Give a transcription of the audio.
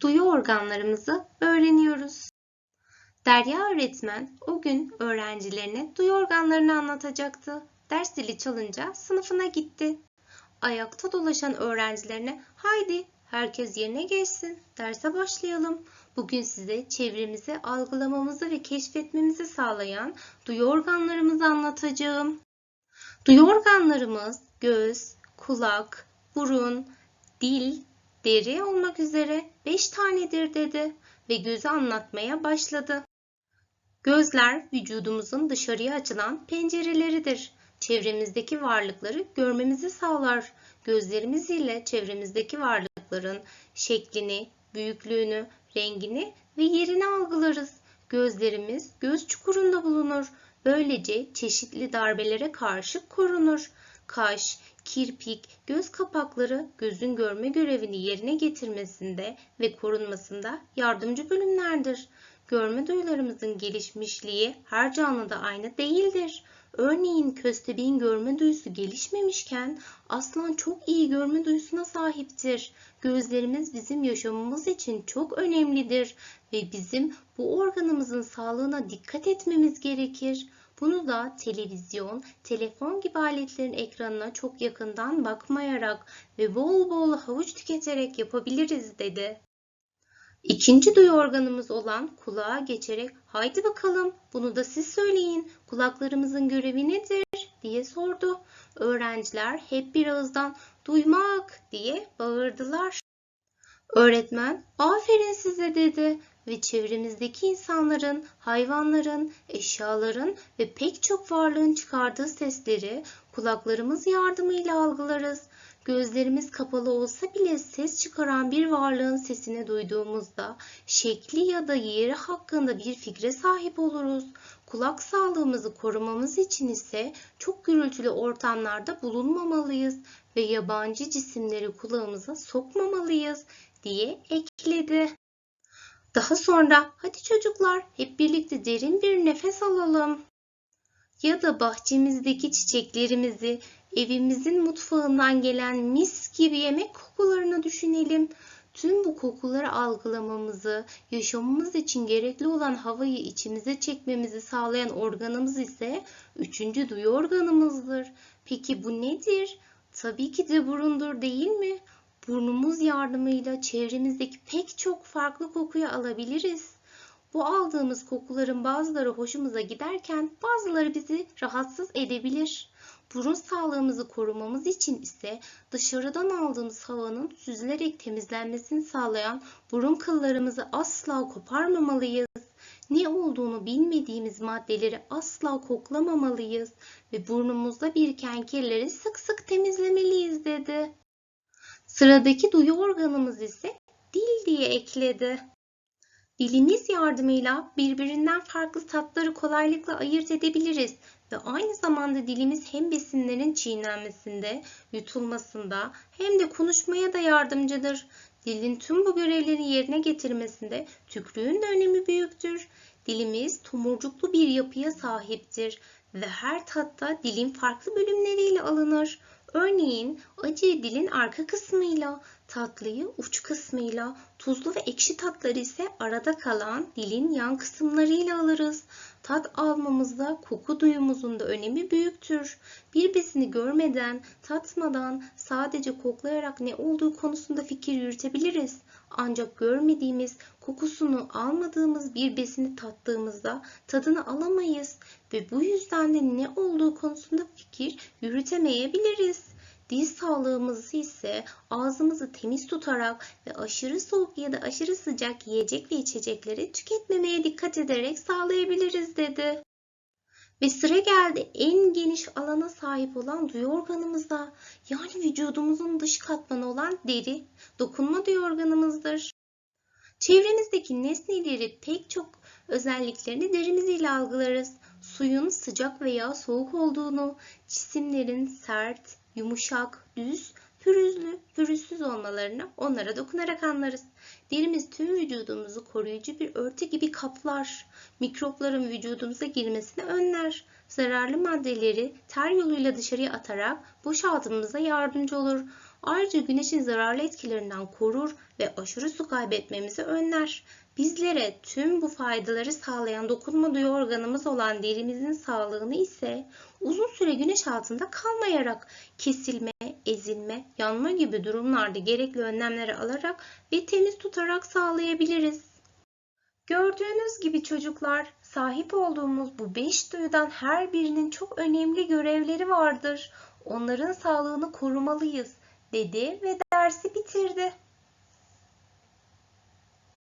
duyu organlarımızı öğreniyoruz. Derya öğretmen o gün öğrencilerine duyu organlarını anlatacaktı. Ders zili çalınca sınıfına gitti. Ayakta dolaşan öğrencilerine haydi herkes yerine geçsin, derse başlayalım. Bugün size çevremizi algılamamızı ve keşfetmemizi sağlayan duyu organlarımızı anlatacağım. Duyu organlarımız göz, kulak, burun, dil, deri olmak üzere 5 tanedir dedi ve gözü anlatmaya başladı. Gözler vücudumuzun dışarıya açılan pencereleridir. Çevremizdeki varlıkları görmemizi sağlar. Gözlerimiz ile çevremizdeki varlıkların şeklini, büyüklüğünü, rengini ve yerini algılarız. Gözlerimiz göz çukurunda bulunur. Böylece çeşitli darbelere karşı korunur. Kaş, kirpik, göz kapakları gözün görme görevini yerine getirmesinde ve korunmasında yardımcı bölümlerdir. Görme duyularımızın gelişmişliği her canlıda aynı değildir. Örneğin köstebeğin görme duyusu gelişmemişken aslan çok iyi görme duyusuna sahiptir. Gözlerimiz bizim yaşamımız için çok önemlidir ve bizim bu organımızın sağlığına dikkat etmemiz gerekir. Bunu da televizyon, telefon gibi aletlerin ekranına çok yakından bakmayarak ve bol bol havuç tüketerek yapabiliriz dedi. İkinci duyu organımız olan kulağa geçerek haydi bakalım bunu da siz söyleyin kulaklarımızın görevi nedir diye sordu. Öğrenciler hep bir ağızdan duymak diye bağırdılar. Öğretmen aferin size dedi ve çevremizdeki insanların, hayvanların, eşyaların ve pek çok varlığın çıkardığı sesleri kulaklarımız yardımıyla algılarız. Gözlerimiz kapalı olsa bile ses çıkaran bir varlığın sesini duyduğumuzda şekli ya da yeri hakkında bir fikre sahip oluruz. Kulak sağlığımızı korumamız için ise çok gürültülü ortamlarda bulunmamalıyız ve yabancı cisimleri kulağımıza sokmamalıyız diye ekledi. Daha sonra hadi çocuklar hep birlikte derin bir nefes alalım. Ya da bahçemizdeki çiçeklerimizi, evimizin mutfağından gelen mis gibi yemek kokularını düşünelim. Tüm bu kokuları algılamamızı, yaşamamız için gerekli olan havayı içimize çekmemizi sağlayan organımız ise üçüncü duyu organımızdır. Peki bu nedir? Tabii ki de burundur değil mi? Burnumuz yardımıyla çevremizdeki pek çok farklı kokuyu alabiliriz. Bu aldığımız kokuların bazıları hoşumuza giderken bazıları bizi rahatsız edebilir. Burun sağlığımızı korumamız için ise dışarıdan aldığımız havanın süzülerek temizlenmesini sağlayan burun kıllarımızı asla koparmamalıyız. Ne olduğunu bilmediğimiz maddeleri asla koklamamalıyız ve burnumuzda biriken kirleri sık sık temizlemeliyiz dedi. Sıradaki duyu organımız ise dil diye ekledi. Dilimiz yardımıyla birbirinden farklı tatları kolaylıkla ayırt edebiliriz ve aynı zamanda dilimiz hem besinlerin çiğnenmesinde, yutulmasında hem de konuşmaya da yardımcıdır. Dilin tüm bu görevleri yerine getirmesinde tükrüğün de önemi büyüktür. Dilimiz tomurcuklu bir yapıya sahiptir ve her tatta dilin farklı bölümleriyle alınır. Örneğin acıyı dilin arka kısmıyla, tatlıyı uç kısmıyla, tuzlu ve ekşi tatları ise arada kalan dilin yan kısımlarıyla alırız. Tat almamızda koku duyumuzun da önemi büyüktür. Bir besini görmeden, tatmadan, sadece koklayarak ne olduğu konusunda fikir yürütebiliriz. Ancak görmediğimiz, kokusunu almadığımız bir besini tattığımızda tadını alamayız ve bu yüzden de ne olduğu konusunda fikir yürütemeyebiliriz. Dil sağlığımızı ise ağzımızı temiz tutarak ve aşırı soğuk ya da aşırı sıcak yiyecek ve içecekleri tüketmemeye dikkat ederek sağlayabiliriz dedi. Ve sıra geldi en geniş alana sahip olan duyu organımıza. Yani vücudumuzun dış katmanı olan deri, dokunma duyu organımızdır. Çevremizdeki nesneleri pek çok özelliklerini derimiz ile algılarız. Suyun sıcak veya soğuk olduğunu, cisimlerin sert, yumuşak, düz, pürüzlü, pürüzsüz olmalarını onlara dokunarak anlarız. Derimiz tüm vücudumuzu koruyucu bir örtü gibi kaplar. Mikropların vücudumuza girmesini önler. Zararlı maddeleri ter yoluyla dışarıya atarak boşaltımımıza yardımcı olur. Ayrıca güneşin zararlı etkilerinden korur ve aşırı su kaybetmemizi önler. Bizlere tüm bu faydaları sağlayan dokunma duyu organımız olan derimizin sağlığını ise uzun süre güneş altında kalmayarak kesilme, ezilme, yanma gibi durumlarda gerekli önlemleri alarak ve temiz tutarak sağlayabiliriz. Gördüğünüz gibi çocuklar, sahip olduğumuz bu beş duyudan her birinin çok önemli görevleri vardır. Onların sağlığını korumalıyız, dedi ve dersi bitirdi.